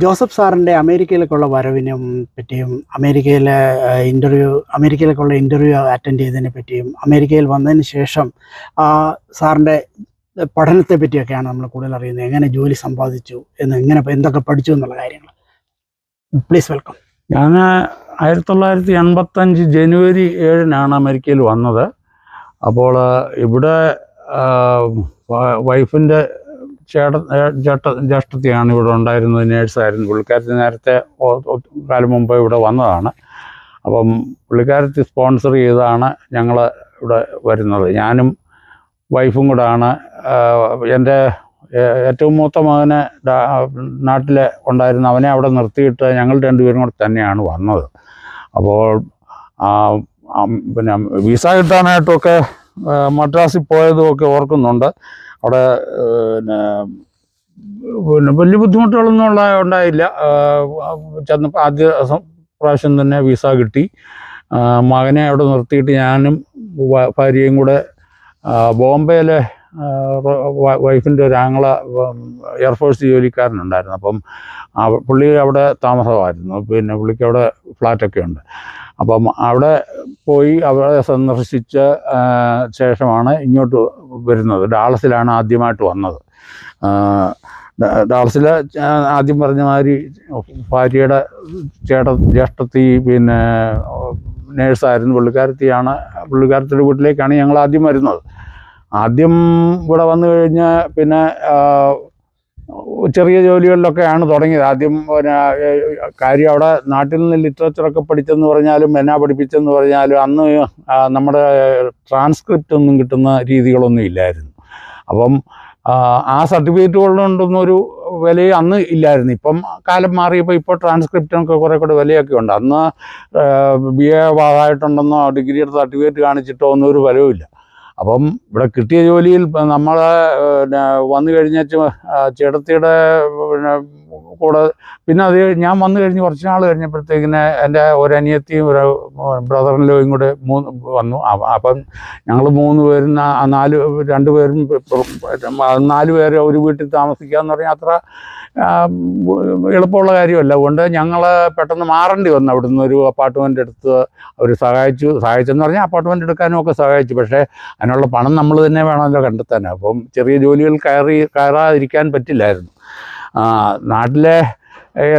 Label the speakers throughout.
Speaker 1: Joseph സാറിന്റെ അമേരിക്കയിലേക്കുള്ള വരവിനും പറ്റിയും അമേരിക്കയിലെ ഇന്റർവ്യൂ അമേരിക്കയിലേക്കുള്ള ഇന്റർവ്യൂ അറ്റൻഡ് ചെയ്തതിനെ പറ്റിയും അമേരിക്കയിൽ വന്നതിന് ശേഷം സാറിന്റെ പഠനത്തെ പറ്റിയൊക്കെയാണ് നമ്മൾ കൂടുതൽ അറിയുന്നത്. എങ്ങനെ ജോലി സമ്പാദിച്ചു എന്ന് എങ്ങനെ എന്തൊക്കെ പഠിച്ചു എന്നുള്ള കാര്യങ്ങൾ. പ്ലീസ് വെൽക്കം
Speaker 2: ഞാൻ ആയിരത്തി തൊള്ളായിരത്തി എൺപത്തഞ്ച് ജനുവരി ഏഴിനാണ് അമേരിക്കയിൽ വന്നത്. അപ്പോൾ ഇവിടെ വൈഫിന്റെ ചേട്ട ചേട്ട ജ്യേഷ്ഠത്തിയാണ് ഇവിടെ ഉണ്ടായിരുന്നത് നേഴ്സായിരുന്നു. പുള്ളിക്കാരത്തി നേരത്തെ കാലം മുമ്പ് ഇവിടെ വന്നതാണ്. അപ്പം പുള്ളിക്കാരത്തി സ്പോൺസർ ചെയ്താണ് ഞങ്ങൾ ഇവിടെ വരുന്നത്. ഞാനും വൈഫും കൂടാണ്. എന്റെ ഏറ്റവും മൂത്ത മകനെ നാട്ടിൽ ഉണ്ടായിരുന്ന അവനെ അവിടെ നിർത്തിയിട്ട് ഞങ്ങൾ രണ്ടുപേരും കൂടെ തന്നെയാണ് വന്നത്. അപ്പോൾ പിന്നെ വിസ കിട്ടാനായിട്ടൊക്കെ മദ്രാസിൽ പോയതും ഒക്കെ ഓർക്കുന്നുണ്ട്. അവിടെ പിന്നെ വലിയ ബുദ്ധിമുട്ടുകളൊന്നും ഉള്ള ഉണ്ടായില്ല. ചെന്ന ആദ്യ പ്രാവശ്യം തന്നെ വിസ കിട്ടി. മകനെ അവിടെ നിർത്തിയിട്ട് ഞാനും ഭാര്യയും കൂടെ ബോംബെയിലെ വൈഫിന്റെ ഒരു ആങ്ങള എയർഫോഴ്സ് ജോലിക്കാരനുണ്ടായിരുന്നു. അപ്പം ആ പുള്ളി അവിടെ താമസമായിരുന്നു. പിന്നെ പുള്ളിക്ക് അവിടെ ഫ്ലാറ്റൊക്കെ ഉണ്ട്. അപ്പം അവിടെ പോയി അവിടെ സന്ദർശിച്ച ശേഷമാണ് ഇങ്ങോട്ട് വരുന്നത്. ഡാളസിലാണ് ആദ്യമായിട്ട് വന്നത്. ആ, ഡാളസിൽ ആദ്യം പറഞ്ഞ മാതിരി ഭാര്യയുടെ ചേട്ട ജ്യേഷ്ഠത്തി പിന്നെ നേഴ്സായിരുന്നു പുള്ളിക്കാരത്തിയാണ് പുള്ളിക്കാരത്തിയുടെ വീട്ടിലേക്കാണ് ഞങ്ങൾ ആദ്യം വരുന്നത്. ആദ്യം ഇവിടെ വന്നു കഴിഞ്ഞാൽ പിന്നെ ചെറിയ ജോലികളിലൊക്കെയാണ് തുടങ്ങിയത്. ആദ്യം പിന്നെ കാര്യം അവിടെ നാട്ടിൽ നിന്ന് ലിറ്ററേച്ചറൊക്കെ പഠിച്ചെന്ന് പറഞ്ഞാലും എന്നാ പഠിപ്പിച്ചെന്ന് പറഞ്ഞാലും അന്ന് നമ്മുടെ ട്രാൻസ്ക്രിപ്റ്റ് ഒന്നും കിട്ടുന്ന രീതികളൊന്നും ഇല്ലായിരുന്നു. അപ്പം ആ, സർട്ടിഫിക്കറ്റ് ഒരു വിലയും അന്ന് ഇല്ലായിരുന്നു. ഇപ്പം കാലം മാറിയപ്പോൾ ഇപ്പോൾ ട്രാൻസ്ക്രിപ്റ്റിനൊക്കെ കുറേ കൂടെ വിലയൊക്കെ ഉണ്ട്. അന്ന് ബി എ പാസ്സായിട്ടുണ്ടെന്നോ ഡിഗ്രിയുടെ സർട്ടിഫിക്കറ്റ് കാണിച്ചിട്ടോ ഒന്നും ഒരു ഫലവുമില്ല അപ്പം ഇവിടെ കിട്ടിയ ജോലിയിൽ നമ്മൾ വന്നു കഴിഞ്ഞ ചേട്ടത്തിയുടെ പിന്നെ കൂടെ പിന്നെ അത് ഞാൻ വന്നു കഴിഞ്ഞ് കുറച്ച് നാൾ കഴിഞ്ഞപ്പോഴത്തേക്കിന് എന്റെ ഒരു അനിയത്തിയും ഒരു ബ്രദറിന്റെയും കൂടെ മൂന്ന് വന്നു. അപ്പ- ഞങ്ങൾ മൂന്ന് പേരും നാല് രണ്ട് പേരും നാല് പേരെ ഒരു വീട്ടിൽ താമസിക്കുക എന്ന് പറഞ്ഞാൽ അത്ര എളുപ്പമുള്ള കാര്യമല്ല. അതുകൊണ്ട് ഞങ്ങൾ പെട്ടെന്ന് മാറേണ്ടി വന്നു. അവിടുന്ന് ഒരു അപ്പാർട്ട്മെന്റ് എടുത്ത് അവർ സഹായിച്ചു. സഹായിച്ചെന്ന് പറഞ്ഞാൽ അപ്പാർട്ട്മെന്റ് എടുക്കാനും ഒക്കെ സഹായിച്ചു. പക്ഷേ അതിനുള്ള പണം നമ്മൾ തന്നെ വേണമല്ലോ കണ്ടെത്താൻ. അപ്പം ചെറിയ ജോലികൾ കയറി കയറാതിരിക്കാൻ പറ്റില്ലായിരുന്നു. നാട്ടിലെ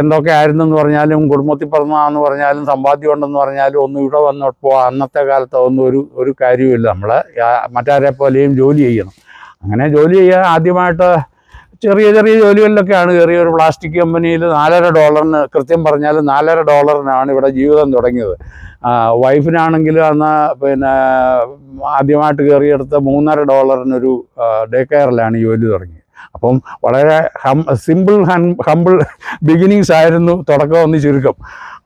Speaker 2: എന്തൊക്കെ എന്തൊക്കെ ആയിരുന്നെന്ന് പറഞ്ഞാലും കുടുംബത്തിൽ പിറന്നാന്ന് പറഞ്ഞാലും സമ്പാദ്യം ഉണ്ടെന്ന് പറഞ്ഞാലും ഒന്നും ഇവിടെ വന്നപ്പോൾ അന്നത്തെ കാലത്ത് ഒന്നും ഒരു ഒരു കാര്യമില്ല നമ്മൾ മറ്റാരെ പോലെയും ജോലി ചെയ്യണം. അങ്ങനെ ജോലി ചെയ്യാൻ ആദ്യമായിട്ട് ചെറിയ ചെറിയ ജോലികളിലൊക്കെയാണ് കയറിയ ഒരു പ്ലാസ്റ്റിക് കമ്പനിയിൽ നാലര ഡോളറിന് കൃത്യം പറഞ്ഞാൽ നാലര ഡോളറിനാണ് ഇവിടെ ജീവിതം തുടങ്ങിയത്. വൈഫിനാണെങ്കിൽ അന്ന് പിന്നെ ആദ്യമായിട്ട് കയറിയെടുത്ത മൂന്നര ഡോളറിനൊരു ഡേ കെയറിലാണ് ജോലി തുടങ്ങിയത്. അപ്പം വളരെ ഹം സിമ്പിൾ ഹംബിൾ ബിഗിനിങ്സ് ആയിരുന്നു തുടക്കം ഒന്ന് ചുരുക്കം.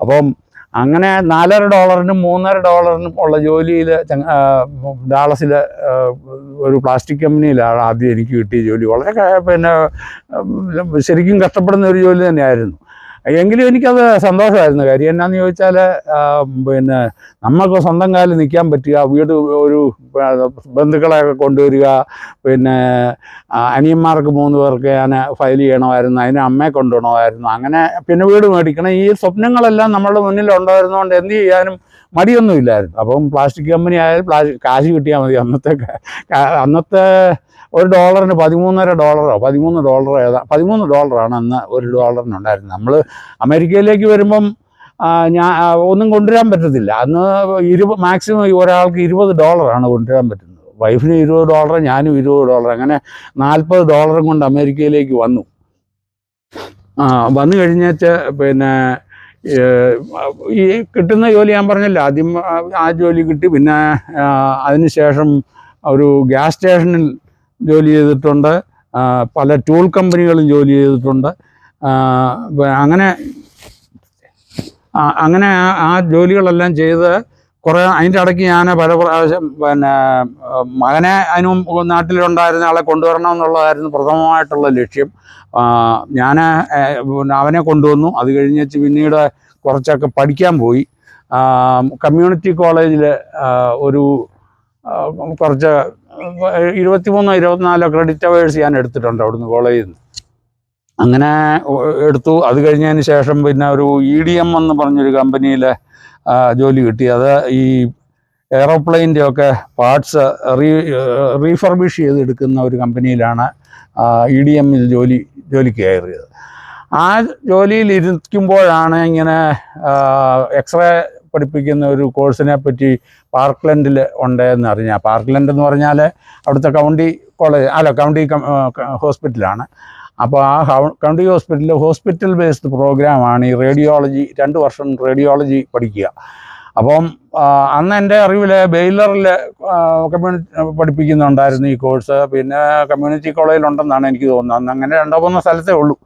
Speaker 2: അപ്പം അങ്ങനെ നാലര ഡോളറിനും മൂന്നര ഡോളറിനും ഉള്ള ജോലിയിൽ ഡാളസിൽ ഒരു പ്ലാസ്റ്റിക് കമ്പനിയിലാണ് ആദ്യം എനിക്ക് കിട്ടിയ ജോലി. വളരെ പിന്നെ ശരിക്കും കഷ്ടപ്പെടുന്ന ഒരു ജോലി തന്നെയായിരുന്നു. എങ്കിലും എനിക്കത് സന്തോഷമായിരുന്നു. കാര്യം എന്നാന്ന് ചോദിച്ചാൽ പിന്നെ നമ്മൾക്ക് സ്വന്തം കാലിൽ നിൽക്കാൻ പറ്റുക വീട് ഒരു ബന്ധുക്കളെയൊക്കെ കൊണ്ടുവരിക പിന്നെ അനിയന്മാർക്ക് മൂന്ന് പേർക്ക് ഞാൻ ഫയൽ ചെയ്യണമായിരുന്നു അതിനെ അമ്മയെ കൊണ്ടുപോകണമായിരുന്നു അങ്ങനെ പിന്നെ വീട് മേടിക്കണം. ഈ സ്വപ്നങ്ങളെല്ലാം നമ്മളുടെ മുന്നിൽ ഉണ്ടായിരുന്നതുകൊണ്ട് എന്ത് ചെയ്യാനും മടിയൊന്നുമില്ലായിരുന്നു. അപ്പം പ്ലാസ്റ്റിക് കമ്പനി ആയാലും പ്ലാസ്റ്റിക് കാശ് കിട്ടിയാൽ മതി. അന്നത്തെ അന്നത്തെ ഒരു ഡോളറിന് പതിമൂന്നര ഡോളറോ പതിമൂന്ന് ഡോളറോ ഏതാ പതിമൂന്ന് ഡോളറാണ് അന്ന് ഒരു ഡോളറിനുണ്ടായിരുന്നത് നമ്മൾ അമേരിക്കയിലേക്ക് വരുമ്പം ഞാൻ ഒന്നും കൊണ്ടുവരാൻ പറ്റത്തില്ല. അന്ന് ഇരുപത് മാക്സിമം ഒരാൾക്ക് ഇരുപത് ഡോളറാണ് കൊണ്ടുവരാൻ പറ്റുന്നത്. വൈഫിന് ഇരുപത് ഡോളർ ഞാനും ഇരുപത് ഡോളർ അങ്ങനെ നാൽപ്പത് ഡോളറും കൊണ്ട് അമേരിക്കയിലേക്ക് വന്നു. വന്നു കഴിഞ്ഞേച്ച് പിന്നെ ഈ കിട്ടുന്ന ജോലി ഞാൻ പറഞ്ഞല്ലോ. ആദ്യം ആ- ജോലി കിട്ടി. പിന്നെ അതിനുശേഷം ഒരു ഗ്യാസ് സ്റ്റേഷനിൽ ജോലി ചെയ്തിട്ടുണ്ട്. പല ടൂൾ കമ്പനികളും ജോലി ചെയ്തിട്ടുണ്ട്. അങ്ങനെ അങ്ങനെ ആ- ജോലികളെല്ലാം ചെയ്ത് കുറേ അതിന്റെ ഇടയ്ക്ക് ഞാൻ പല പ്രാവശ്യം പിന്നെ മകനെ അതിന് നാട്ടിലുണ്ടായിരുന്ന ആളെ കൊണ്ടുവരണം എന്നുള്ളതായിരുന്നു പ്രഥമമായിട്ടുള്ള ലക്ഷ്യം. ഞാൻ അവനെ കൊണ്ടുവന്നു. അത് കഴിഞ്ഞേച്ച് പിന്നീട് കുറച്ചൊക്കെ പഠിക്കാൻ പോയി. കമ്മ്യൂണിറ്റി കോളേജിൽ ഒരു കുറച്ച് ഇരുപത്തിമൂന്നോ ഇരുപത്തിനാലോ ക്രെഡിറ്റ് അവേഴ്സ് ഞാൻ എടുത്തിട്ടുണ്ട് അവിടുന്ന് കോളേജിൽ നിന്ന്. അങ്ങനെ എടുത്തു. അത് കഴിഞ്ഞതിന് ശേഷം പിന്നെ ഒരു ഇ ഡി എം എന്ന് പറഞ്ഞൊരു കമ്പനിയിൽ ജോലി കിട്ടി. അത് ഈ എയറോപ്ലെയിന്റെ ഒക്കെ പാർട്സ് റീ റീഫർബിഷ് ചെയ്തെടുക്കുന്ന ഒരു കമ്പനിയിലാണ് ഇ ഡി എമ്മിൽ ജോലി ജോലിക്ക് കയറിയത്. ആ ജോലിയിൽ ഇരിക്കുമ്പോഴാണ് ഇങ്ങനെ എക്സ്റേ പഠിപ്പിക്കുന്ന ഒരു കോഴ്സിനെ പറ്റി പാർക്ക്ലൻഡിൽ ഉണ്ടെന്ന് അറിഞ്ഞ പാർക്ക്ലൻഡ് എന്ന് പറഞ്ഞാൽ അവിടുത്തെ കൗണ്ടി കോളേജ് അല്ല കൗണ്ടി ഹോസ്പിറ്റലാണ്. അപ്പോൾ ആ കൗണ്ടി ഹോസ്പിറ്റലിൽ ഹോസ്പിറ്റൽ ബേസ്ഡ് പ്രോഗ്രാമാണ് ഈ റേഡിയോളജി രണ്ട് വർഷം റേഡിയോളജി പഠിക്കുക. അപ്പം അന്ന് എന്റെ അറിവിൽ ബെയിലറിൽ കമ്മ്യൂണിറ്റി പഠിപ്പിക്കുന്നുണ്ടായിരുന്നു ഈ കോഴ്സ്. പിന്നെ കമ്മ്യൂണിറ്റി കോളേജിൽ ഉണ്ടെന്നാണ് എനിക്ക് തോന്നുന്നത്. അന്ന് അങ്ങനെ രണ്ടോ മൂന്നോ സ്ഥലത്തേ ഉള്ളൂ.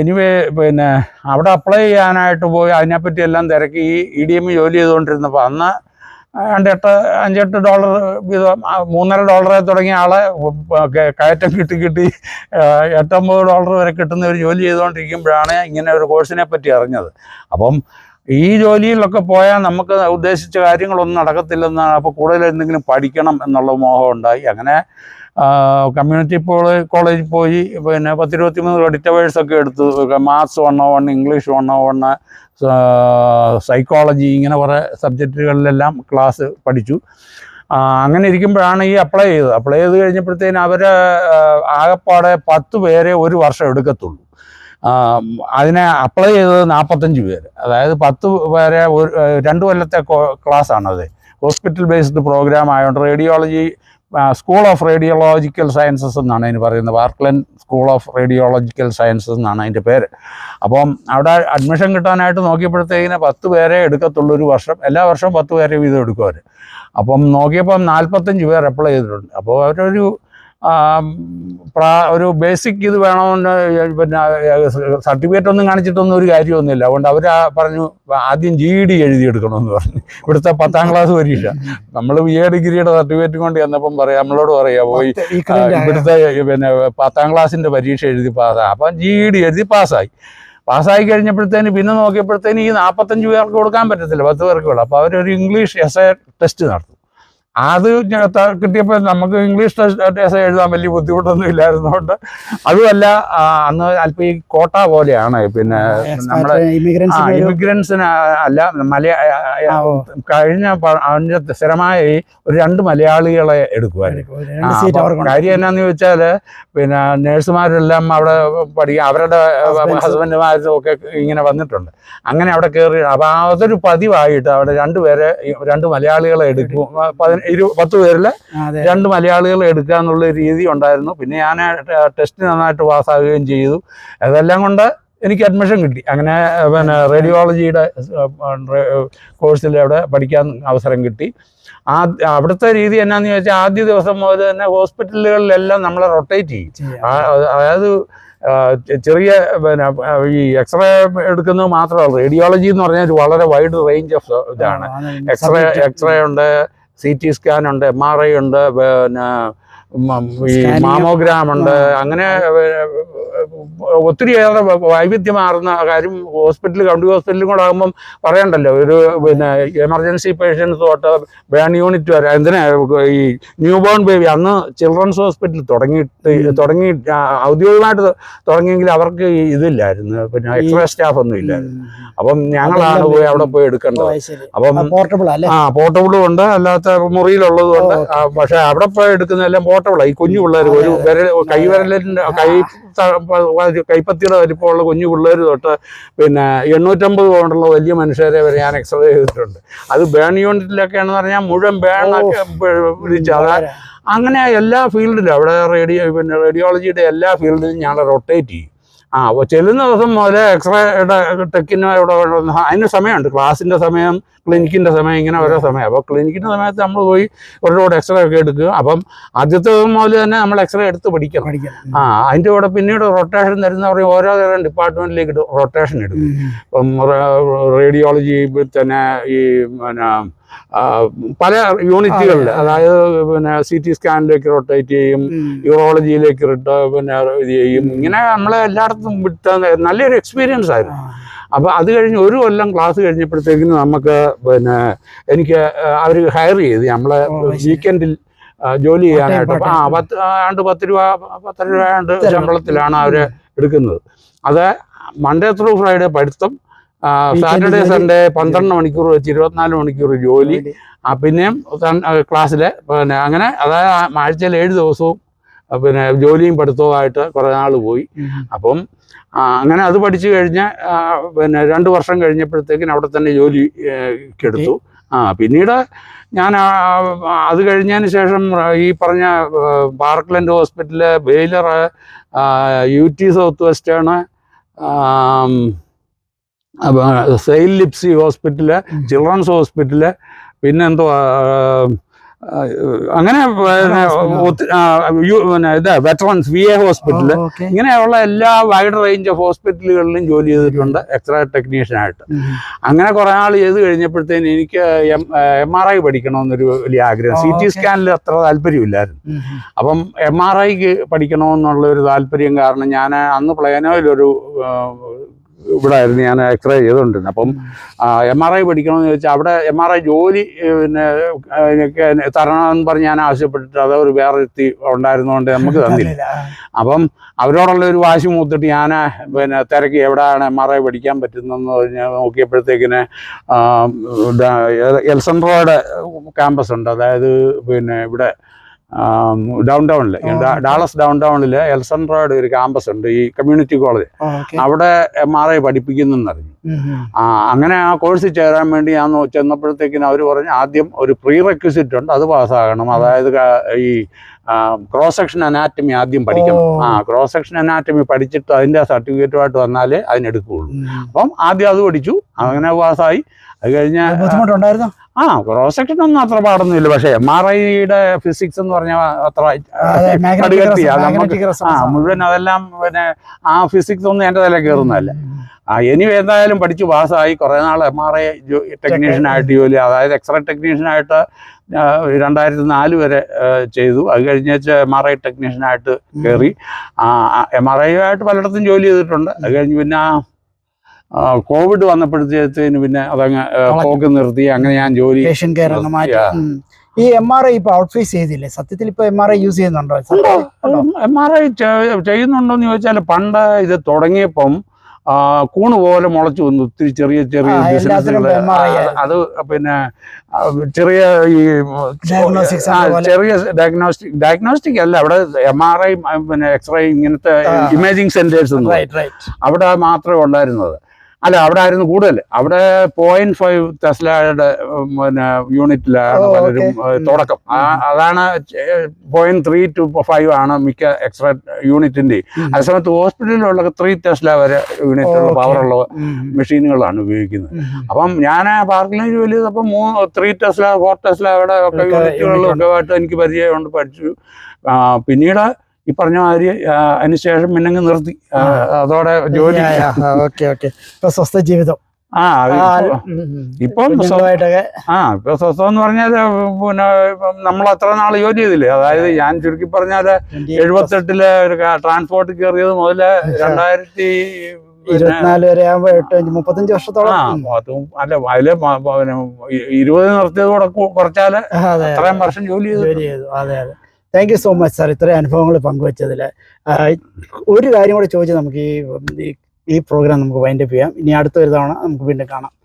Speaker 2: എനിവേ പിന്നെ അവിടെ അപ്ലൈ ചെയ്യാനായിട്ട് പോയി അതിനെപ്പറ്റി എല്ലാം തിരക്കി ഈ ഇ ഡി എം ജോലി ചെയ്തുകൊണ്ടിരുന്നപ്പോൾ അന്ന് രണ്ടെട്ട് അഞ്ചെട്ട് ഡോളർ വീതം മൂന്നര ഡോളറെ തുടങ്ങിയ ആളെ കയറ്റം കിട്ടി കിട്ടി. എട്ടൊമ്പത് ഡോളർ വരെ കിട്ടുന്ന ഒരു ജോലി ചെയ്തുകൊണ്ടിരിക്കുമ്പോഴാണ് ഇങ്ങനെ ഒരു കോഴ്സിനെ പറ്റി അറിഞ്ഞത്. അപ്പം ഈ ജോലിയിലൊക്കെ പോയാൽ നമുക്ക് ഉദ്ദേശിച്ച കാര്യങ്ങളൊന്നും നടക്കത്തില്ലെന്നാണ്. അപ്പോൾ കൂടുതൽ എന്തെങ്കിലും പഠിക്കണം എന്നുള്ള മോഹം ഉണ്ടായി. അങ്ങനെ കമ്മ്യൂണിറ്റി കോളേജിൽ പോയി. പിന്നെ പത്തിരുപത്തി മൂന്ന് ക്രെഡിറ്റ് അവേഴ്സ് ഒക്കെ എടുത്തു maths one oh one English one oh one psychology ഇങ്ങനെ കുറേ സബ്ജക്റ്റുകളിലെല്ലാം ക്ലാസ് പഠിച്ചു. അങ്ങനെ ഇരിക്കുമ്പോഴാണ് ഈ അപ്ലൈ ചെയ്തത്. അപ്ലൈ ചെയ്ത് കഴിഞ്ഞപ്പോഴത്തേന് അവർ ആകെപ്പാടെ പത്ത് പേരെ ഒരു വർഷം എടുക്കത്തുള്ളൂ. അതിനെ അപ്ലൈ ചെയ്തത് നാൽപ്പത്തഞ്ച് പേര്. അതായത് പത്ത് പേരെ ഒരു രണ്ട് കൊല്ലത്തെ ക്ലാസ് ആണത് ഹോസ്പിറ്റൽ ബേസ്ഡ് പ്രോഗ്രാം ആയതുകൊണ്ട് radiology school of radiological sciences എന്നാണ് അതിന് പറയുന്നത്. Parkland school of radiological sciences എന്നാണ് അതിന്റെ പേര്. അപ്പം അവിടെ അഡ്മിഷൻ കിട്ടാനായിട്ട് നോക്കിയപ്പോഴത്തേക്കിന് പത്ത് പേരെ എടുക്കത്തുള്ളൂ ഒരു വർഷം. എല്ലാ വർഷവും പത്ത് പേരെ വീതം എടുക്കും അവർ അപ്പം നോക്കിയപ്പം നാൽപ്പത്തഞ്ച് പേർ അപ്ലൈ ചെയ്തിട്ടുണ്ട്. അപ്പോൾ അവരൊരു ഒരു ബേസിക് ഇത് വേണമെന്ന് പിന്നെ സർട്ടിഫിക്കറ്റ് ഒന്നും കാണിച്ചിട്ടൊന്നും ഒരു കാര്യമൊന്നുമില്ല. അതുകൊണ്ട് അവർ പറഞ്ഞു ആദ്യം ജി ഡി എഴുതിയെടുക്കണമെന്ന് പറഞ്ഞു. ഇവിടുത്തെ പത്താം ക്ലാസ് പരീക്ഷ. നമ്മൾ ബി എ ഡിഗ്രിയുടെ സർട്ടിഫിക്കറ്റ് കൊണ്ട് ചെന്നപ്പം പറയാം നമ്മളോട് പറയാ പോയി ഇവിടുത്തെ പിന്നെ പത്താം ക്ലാസ്സിന്റെ പരീക്ഷ എഴുതി പാസ്സായി അപ്പം ജി ഡി എഴുതി പാസ്സായി പാസ്സായി കഴിഞ്ഞപ്പോഴത്തേന് പിന്നെ നോക്കിയപ്പോഴത്തേന് ഈ നാൽപ്പത്തഞ്ച് പേർക്ക് കൊടുക്കാൻ പറ്റത്തില്ല പത്ത് പേർക്ക് ഉള്ളു അപ്പോൾ അവരൊരു ഇംഗ്ലീഷ് എസ് എ ടെസ്റ്റ് നടത്തും. അത് കിട്ടിയപ്പോൾ നമുക്ക് ഇംഗ്ലീഷ് ടെസ്റ്റ് എഴുതാൻ വലിയ ബുദ്ധിമുട്ടൊന്നും ഇല്ലായിരുന്നതുകൊണ്ട് അതുമല്ല അന്ന് അല്പം ഈ കോട്ട പോലെയാണ്. പിന്നെ നമ്മുടെ ഇമിഗ്രൻസിന് അല്ല
Speaker 1: മലയാള
Speaker 2: കഴിഞ്ഞ അതിന്റെ സ്ഥിരമായി ഒരു രണ്ട് മലയാളികളെ എടുക്കുമായിരുന്നു കാര്യം എന്നാന്ന് ചോദിച്ചാൽ പിന്നെ നേഴ്സുമാരെല്ലാം അവിടെ പഠിക്കുക അവരുടെ. ഹസ്ബൻഡുമാരും ഒക്കെ ഇങ്ങനെ വന്നിട്ടുണ്ട്. അങ്ങനെ അവിടെ കയറി അപ്പം അതൊരു പതിവായിട്ട് അവിടെ രണ്ടുപേരെ രണ്ട് മലയാളികളെ എടുക്കും ഇരു പത്ത് പേരിൽ രണ്ട് മലയാളികൾ എടുക്കുക എന്നുള്ള രീതി ഉണ്ടായിരുന്നു. പിന്നെ ഞാൻ ടെസ്റ്റ് നന്നായിട്ട് പാസ്സാകുകയും ചെയ്തു. അതെല്ലാം കൊണ്ട് എനിക്ക് അഡ്മിഷൻ കിട്ടി. അങ്ങനെ പിന്നെ റേഡിയോളജിയുടെ കോഴ്സിൽ അവിടെ പഠിക്കാൻ അവസരം കിട്ടി. ആ അവിടുത്തെ രീതി എന്നാന്ന് ചോദിച്ചാൽ ആദ്യ ദിവസം മുതൽ തന്നെ ഹോസ്പിറ്റലുകളിലെല്ലാം നമ്മളെ റൊട്ടേറ്റ് ചെയ്യും. അതായത് ചെറിയ പിന്നെ ഈ എക്സ്റേ എടുക്കുന്നത് മാത്രമല്ല റേഡിയോളജി എന്ന് പറഞ്ഞാൽ വളരെ വൈഡ് റേഞ്ച് ഓഫ് ഇതാണ്. എക്സ്റേ എക്സ്റേ ഉണ്ട്. സി ടി സ്കാൻ ഉണ്ട് എം ആർ ഐ ഉണ്ട് പിന്നെ ഈ മാമോഗ്രാം ഉണ്ട് അങ്ങനെ ഒത്തിരിയേറെ വൈവിധ്യമാർന്ന കാര്യം ഹോസ്പിറ്റൽ കൗണ്ടി ഹോസ്പിറ്റലും കൂടെ ആകുമ്പം പറയണ്ടല്ലോ. ഒരു പിന്നെ എമർജൻസി പേഷ്യൻസ് തൊട്ട് ബേൺ യൂണിറ്റ് വരെ എന്തിനാ ഈ ന്യൂ ബോൺ ബേബി അന്ന് ചിൽഡ്രൻസ് ഹോസ്പിറ്റൽ തുടങ്ങിയിട്ട് തുടങ്ങി ഔദ്യോഗികമായിട്ട് തുടങ്ങിയെങ്കിൽ അവർക്ക് ഇതില്ലായിരുന്നു. പിന്നെ എക്സ്ട്രാ സ്റ്റാഫ് ഒന്നും ഇല്ലായിരുന്നു. അപ്പം ഞങ്ങളാണ് പോയി അവിടെ പോയി എടുക്കേണ്ടത്. അപ്പം
Speaker 1: ആ, അല്ലേ?
Speaker 2: ആ പോർട്ടബിളും ഉണ്ട്. അല്ലാത്ത മുറിയിലുള്ളതും ഉണ്ട് പക്ഷെ അവിടെ പോയി എടുക്കുന്നതെല്ലാം പോർട്ടബിളാണ് ഈ കുഞ്ഞു പിള്ളേർ ഒരു. വിരൽ കൈവിരലിന്റെ കൈ കൈപ്പത്തിയുടെ വലിപ്പമുള്ള കുഞ്ഞു പിള്ളേർ തൊട്ട് പിന്നെ എണ്ണൂറ്റമ്പത് പൗണ്ടുള്ള വലിയ മനുഷ്യരെ വരെ ഞാൻ എക്സ്റേ ചെയ്തിട്ടുണ്ട്. അത് ബേൺ യൂണിറ്റിലൊക്കെയാണെന്ന് പറഞ്ഞാൽ മുഴുവൻ ബേണൊക്കെ പിടിച്ച് അങ്ങനെ എല്ലാ ഫീൽഡിലും അവിടെ റേഡിയോ പിന്നെ റേഡിയോളജിയുടെ എല്ലാ ഫീൽഡിലും ഞാൻ റൊട്ടേറ്റ് ചെയ്യും. ആ അപ്പോൾ ചെല്ലുന്ന ദിവസം മുതലേ എക്സ്റേയുടെ കൊണ്ടുവന്ന് അതിന് സമയമുണ്ട്. ക്ലാസ്സിന്റെ സമയം ക്ലിനിക്കിന്റെ സമയം ഇങ്ങനെ ഓരോ സമയം. അപ്പോൾ ക്ലിനിക്കിന്റെ സമയത്ത് നമ്മൾ പോയി അവരോട് എക്സ്റേ ഒക്കെ എടുക്കുക. അപ്പം ആദ്യത്തെ മുതൽ തന്നെ നമ്മൾ എക്സ്റേ എടുത്ത് പഠിക്കണം. ആ അതിന്റെ കൂടെ പിന്നീട് റൊട്ടേഷൻ തരുന്ന പറയും ഓരോ തരം ഡിപ്പാർട്ട്മെന്റിലേക്ക് റൊട്ടേഷൻ എടുക്കും. ഇപ്പം റേഡിയോളജി തന്നെ ഈ പിന്നെ പല യൂണിറ്റുകളിൽ
Speaker 1: അതെ, അതെ.
Speaker 2: അതായത് പിന്നെ സി ടി സ്കാനിലേക്ക് റൊട്ടേറ്റ് ചെയ്യും. യൂറോളജിയിലേക്ക് റിട്ട പിന്നെ ഇത് ചെയ്യും. ഇങ്ങനെ നമ്മളെ എല്ലായിടത്തും വിട്ട നല്ലൊരു എക്സ്പീരിയൻസ് ആയിരുന്നു. അപ്പോൾ അത് കഴിഞ്ഞ് ഒരു കൊല്ലം ക്ലാസ് കഴിഞ്ഞപ്പോഴത്തേക്കിന് നമുക്ക് പിന്നെ എനിക്ക് അവർ ഹയർ ചെയ്ത് നമ്മളെ. വീക്കെൻഡിൽ ജോലി ചെയ്യാനായിട്ട്
Speaker 1: അപ്പം
Speaker 2: ആ പത്ത് ആണ്ട് പത്ത് രൂപ പത്തര രൂപ ആണ്ട്. ശമ്പളത്തിലാണ് അവർ എടുക്കുന്നത്. അത് മൺഡേ ത്രൂ ഫ്രൈഡേ പഠിത്തം സാറ്റർഡേ സൺഡേ പന്ത്രണ്ട് മണിക്കൂർ വെച്ച് ഇരുപത്തിനാല് മണിക്കൂർ ജോലി. ആ, പിന്നെയും ക്ലാസ്സിലെ പിന്നെ അങ്ങനെ അതായത് ആഴ്ചയിൽ ഏഴ് ദിവസവും പിന്നെ ജോലിയും പഠിത്തവുമായിട്ട് കുറേ നാൾ പോയി. അപ്പം അങ്ങനെ അത് പഠിച്ചു കഴിഞ്ഞ് പിന്നെ രണ്ട് വർഷം കഴിഞ്ഞപ്പോഴത്തേക്കിന് അവിടെ തന്നെ ജോലി എടുത്തു ആ പിന്നീട് ഞാൻ അത് കഴിഞ്ഞതിന് ശേഷം ഈ പറഞ്ഞ Parkland hospital Baylor U T south western sale ലിപ്സി
Speaker 1: ഹോസ്പിറ്റൽ.
Speaker 2: ചിൽഡ്രൻസ് ഹോസ്പിറ്റൽ പിന്നെന്തോ അങ്ങനെ പിന്നെ ഇത് വെറ്ററൻസ് വി എ
Speaker 1: ഹോസ്പിറ്റൽ
Speaker 2: ഇങ്ങനെയുള്ള എല്ലാ വൈഡ് റേഞ്ച് ഓഫ് ഹോസ്പിറ്റലുകളിലും ജോലി ചെയ്തിട്ടുണ്ട് എക്സ്റേ ടെക്നീഷ്യനായിട്ട്
Speaker 1: ആയിട്ട്
Speaker 2: അങ്ങനെ കുറേ നാൾ ചെയ്ത് കഴിഞ്ഞപ്പോഴത്തേന് എനിക്ക് എം ആർ ഐ പഠിക്കണമെന്നൊരു വലിയ ആഗ്രഹം. സി ടി സ്കാനിൽ അത്ര താല്പര്യമില്ലായിരുന്നു. അപ്പം എം ആർ ഐക്ക് പഠിക്കണമെന്നുള്ള ഒരു താല്പര്യം കാരണം ഞാൻ അന്ന് പ്ലേനോയിലൊരു ഇവിടെ ആയിരുന്നു ഞാൻ എക്സ്റേ ചെയ്തുകൊണ്ടിരുന്നത്. അപ്പം എം ആർ ഐ പഠിക്കണമെന്ന് ചോദിച്ചാൽ അവിടെ എം ആർ ഐ ജോലി പിന്നെ തരണമെന്ന് പറഞ്ഞ് ഞാൻ ആവശ്യപ്പെട്ടിട്ട് അത് ഒരു വേറെ എത്തി ഉണ്ടായിരുന്നതുകൊണ്ട് നമുക്ക് തന്നില്ല. അപ്പം അവരോടുള്ള ഒരു വാശി മൂത്തിട്ട് ഞാൻ പിന്നെ തിരക്കി എവിടെയാണ് എം ആർ ഐ പഠിക്കാൻ പറ്റുന്നതെന്ന് പറഞ്ഞ് നോക്കിയപ്പോഴത്തേക്കിന് എൽസൺ റോഡ് ക്യാമ്പസ് ഉണ്ട്. അതായത് പിന്നെ ഇവിടെ ഡൗൺ ടൗണിൽ ഡാളസ് ഡൗൺ ടൗണിൽ എൽസൺ റോഡ് ഒരു ക്യാമ്പസ് ഉണ്ട് ഈ കമ്മ്യൂണിറ്റി കോളേജ് അവിടെ എം ആർ ഐ
Speaker 1: പഠിപ്പിക്കുന്നറിഞ്ഞു.
Speaker 2: ആ അങ്ങനെ ആ കോഴ്സ് ചേരാൻ വേണ്ടി ഞാൻ ചെന്നപ്പോഴത്തേക്കിന് അവർ പറഞ്ഞു ആദ്യം ഒരു പ്രീ റെക്വിസിറ്റ് ഉണ്ട് അത് പാസ്സാകണം. അതായത് ഈ ക്രോസ് സെക്ഷൻ അനാറ്റമി ആദ്യം പഠിക്കണം. ആ ക്രോസ് സെക്ഷൻ അനാറ്റമി പഠിച്ചിട്ട് അതിന്റെ സർട്ടിഫിക്കറ്റുമായിട്ട് വന്നാലേ അതിനെടുക്കുകയുള്ളൂ. അപ്പം ആദ്യം അത് പഠിച്ചു അങ്ങനെ പാസ്സായി. അത് കഴിഞ്ഞ
Speaker 1: ബുദ്ധിമുട്ടുണ്ടായിരുന്നു?
Speaker 2: ആ ക്രോസ് സെക്ഷൻ ഒന്നും അത്ര പാടൊന്നുമില്ല. പക്ഷേ എം ആർ ഐയുടെ ഫിസിക്സ് എന്ന് പറഞ്ഞാൽ അത്ര ആ മുഴുവൻ അതെല്ലാം പിന്നെ ആ ഫിസിക്സ് ഒന്നും എന്റെ തല കയറുന്നതല്ല. ആ ഇനി എന്തായാലും പഠിച്ച് പാസ്സായി. കുറേ നാൾ എം ആർ ഐ ടെക്നീഷ്യനായിട്ട് ജോലി. അതായത് എക്സ്റേ ടെക്നീഷ്യനായിട്ട് രണ്ടായിരത്തി നാല് വരെ ചെയ്തു. അത് കഴിഞ്ഞേച്ച് എം ആർ ഐ ടെക്നീഷ്യനായിട്ട് കയറി. എം ആർ ഐ ആയിട്ട് പലയിടത്തും ജോലി ചെയ്തിട്ടുണ്ട്. അത് കഴിഞ്ഞ് പിന്നെ കോവിഡ് വന്നപ്പോഴത്തേന് പിന്നെ അതങ്ങ് പോക്ക് നിർത്തി അങ്ങനെ ഞാൻ ജോലി
Speaker 1: പേഷ്യൻ കെയർ അങ്ങ് മാറ്റി. ഈ എം ആർ ഐ ഇപ്പൊ ഔട്ട്ഫേസ് ചെയ്തില്ലേ? സത്യത്തിൽ ഇപ്പൊ എം ആർ ഐ യൂസ് ചെയ്യുന്നുണ്ടോ?
Speaker 2: എം ആർ ഐ ചെയ്യുന്നുണ്ടോ എന്ന് ചോദിച്ചാൽ പണ്ട് ഇത് തുടങ്ങിയപ്പം കൂണ് പോലെ മുളച്ചു വന്നു. ഒത്തിരി ചെറിയ ചെറിയ ബിസിനസ്സുകൾ അത് പിന്നെ ചെറിയ ഈ ചെറിയ ഡയഗ്നോസ്റ്റിക് ഡയഗ്നോസ്റ്റിക് അല്ല. അവിടെ എം ആർ ഐ പിന്നെ എക്സ്റേ ഇങ്ങനത്തെ
Speaker 1: ഇമേജിങ്
Speaker 2: ഇമേജിംഗ് സെന്റേഴ്സ് അവിടെ മാത്രമേ ഉണ്ടായിരുന്നത്. അല്ല അവിടെ ആയിരുന്നു കൂടുതൽ അവിടെ പോയിന്റ് ഫൈവ് ടെസ്ലയുടെ പിന്നെ യൂണിറ്റിലാണ് പലരും തുടക്കം. അതാണ് പോയിന്റ് ത്രീ ടു ഫൈവ് ആണ് മിക്ക എക്സ്ട്രാ യൂണിറ്റിന്റെ അതേസമയത്ത് ഹോസ്പിറ്റലിലുള്ള ത്രീ ടെസ്ല വരെ യൂണിറ്റുള്ള. പവറുള്ള മെഷീനുകളാണ് ഉപയോഗിക്കുന്നത്. അപ്പം ഞാൻ പാർക്കിലേക്ക് ജോലി ചെയ്തപ്പോൾ മൂന്ന് ത്രീ ടെസ്ല ഫോർ ടെസ്ല അവിടെ ഒക്കെ യൂണിറ്റുകളിലൊക്കെ ആയിട്ട് എനിക്ക് പരിചയമുണ്ട് പഠിച്ചു. പിന്നീട് ഈ പറഞ്ഞ മാതിരി അതിനുശേഷം അതിന് പിന്നെ നിർത്തി. അതോടെ ജോലി.
Speaker 1: Okay okay. ഇപ്പൊ സ്വസ്ഥ ജീവിതം.
Speaker 2: ആ ഇപ്പൊ- ആ ഇപ്പൊ സ്വസ്ഥം എന്ന് പറഞ്ഞാൽ പിന്നെ നമ്മൾ അത്ര നാൾ ജോലി ചെയ്തില്ലേ? അതായത് ഞാൻ ചുരുക്കി പറഞ്ഞാൽ
Speaker 1: 28
Speaker 2: എഴുപത്തെട്ടിൽ ഒരു ട്രാൻസ്പോർട്ട് കയറിയത് മുതൽ രണ്ടായിരത്തി
Speaker 1: ഇരുപത്തിനാല് വരെ മുപ്പത്തഞ്ച് വർഷത്തോളം
Speaker 2: അല്ല അതിൽ ഇരുപത് നിർത്തിയത് കൂടെ
Speaker 1: കുറച്ചാൽ
Speaker 2: അത്രയും വർഷം ജോലി ചെയ്തു
Speaker 1: ജോലി ചെയ്തു. അതെ അതെ. Thank you so much sir ഇത്രയും അനുഭവങ്ങൾ പങ്കുവച്ചതിൽ ഒരു കാര്യം കൂടെ ചോദിച്ചാൽ നമുക്ക് ഈ ഈ- പ്രോഗ്രാം നമുക്ക് വൈൻഡപ്പ് ചെയ്യാം. ഇനി അടുത്ത ഒരു തവണ നമുക്ക് വീണ്ടും കാണാം.